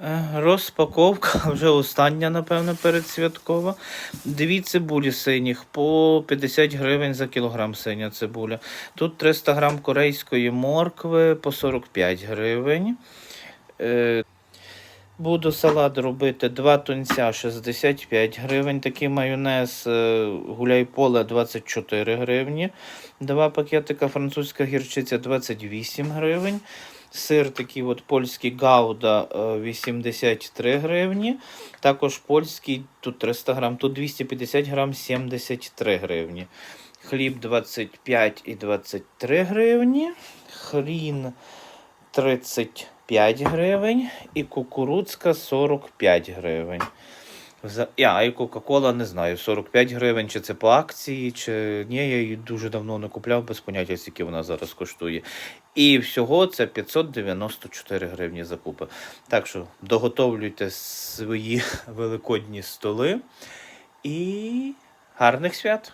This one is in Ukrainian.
Е, Розпаковка вже остання, напевно, передсвяткова. Дві цибулі синіх по 50 гривень за кілограм синя цибуля. Тут 300 грам корейської моркви по 45 гривень. Е, Буду салат робити 2 тунця 65 гривень. Такий майонез е, гуляй поле 24 гривні. Два пакетика французька гірчиця 28 гривень. Сир такий от польський гауда е, 83 гривні. Також польський тут 300 грам, тут 250 грам 73 гривні. Хліб 25 і 23 гривні. Хрін 35 гривень і кукурудзка 45 гривень. Я, і Кока-Кола не знаю, 45 гривень, чи це по акції, чи ні, я її дуже давно не купляв, без поняття, скільки вона зараз коштує. І всього це 594 гривні закупи. Так що доготовлюйте свої великодні столи і гарних свят!